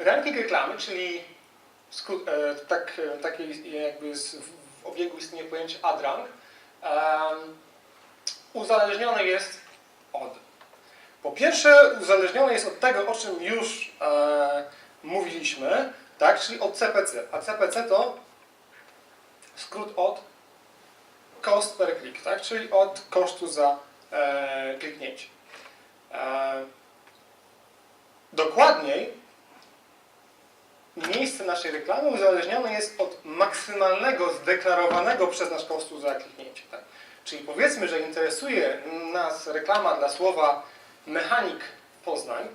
ranking reklamy, czyli e, tak, e, takie jakby z, w obiegu istnieje pojęcie ad-rank, uzależniony jest od. Po pierwsze, uzależniony jest od tego, o czym już e, mówiliśmy, tak, czyli od CPC. A CPC to skrót od cost per click, tak, czyli od kosztu za kliknięcie dokładniej, miejsce naszej reklamy uzależnione jest od maksymalnego zdeklarowanego przez nas kosztu za kliknięcie. Tak? Czyli powiedzmy, że interesuje nas reklama dla słowa mechanik Poznań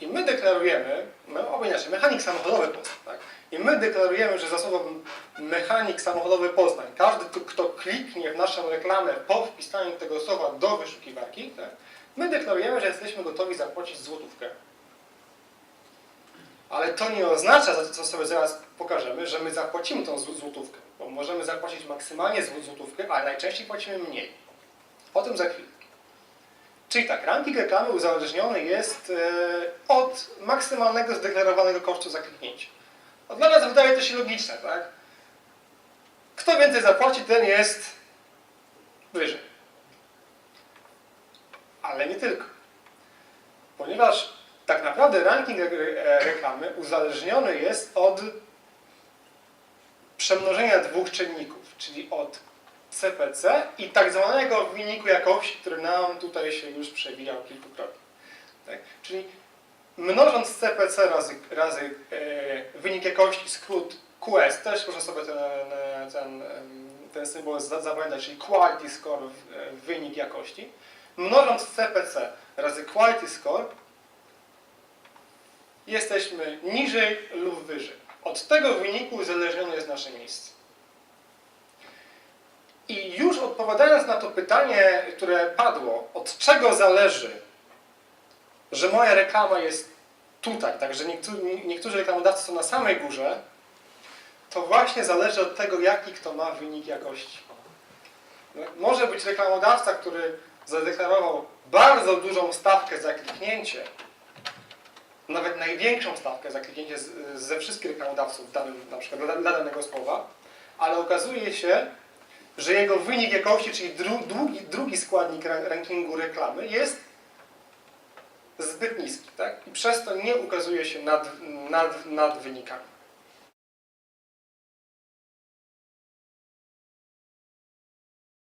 i my deklarujemy, no albo inaczej, mechanik samochodowy Poznań, tak? i my deklarujemy, że za słowem mechanik samochodowy Poznań, każdy, kto kliknie w naszą reklamę po wpisaniu tego słowa do wyszukiwarki, tak? my deklarujemy, że jesteśmy gotowi zapłacić złotówkę. Ale to nie oznacza, za co sobie zaraz pokażemy, że my zapłacimy tą zł- złotówkę, bo możemy zapłacić maksymalnie zł- złotówkę, ale najczęściej płacimy mniej. O tym za chwilę. Czyli tak, ranking reklamy uzależniony jest e, od maksymalnego zdeklarowanego kosztu za kliknięcie. No dla nas wydaje to się logiczne, tak? Kto więcej zapłaci, ten jest wyżej. Ale nie tylko. Ponieważ tak naprawdę ranking re- reklamy uzależniony jest od przemnożenia dwóch czynników, czyli od CPC i tak zwanego wyniku jakości, który nam tutaj się już przewijał kilkukrotnie. Tak? Czyli mnożąc CPC razy, razy e, wynik jakości, skrót QS, też można sobie ten, e, ten, ten symbol za- zapamiętać, czyli Quality Score, e, wynik jakości, mnożąc CPC razy Quality Score, jesteśmy niżej lub wyżej. Od tego wyniku uzależnione jest nasze miejsce. I już odpowiadając na to pytanie, które padło, od czego zależy, że moja reklama jest tutaj, także niektórzy, niektórzy reklamodawcy są na samej górze, to właśnie zależy od tego, jaki kto ma wynik jakości. Może być reklamodawca, który zadeklarował bardzo dużą stawkę za kliknięcie, nawet największą stawkę za kliknięcie ze wszystkich reklamodawców danym, na przykład dla, dla danego słowa, ale okazuje się, że jego wynik jakości, czyli dru, drugi, drugi składnik ra- rankingu reklamy jest zbyt niski, tak? I przez to nie ukazuje się nad, nad, nad wynikami.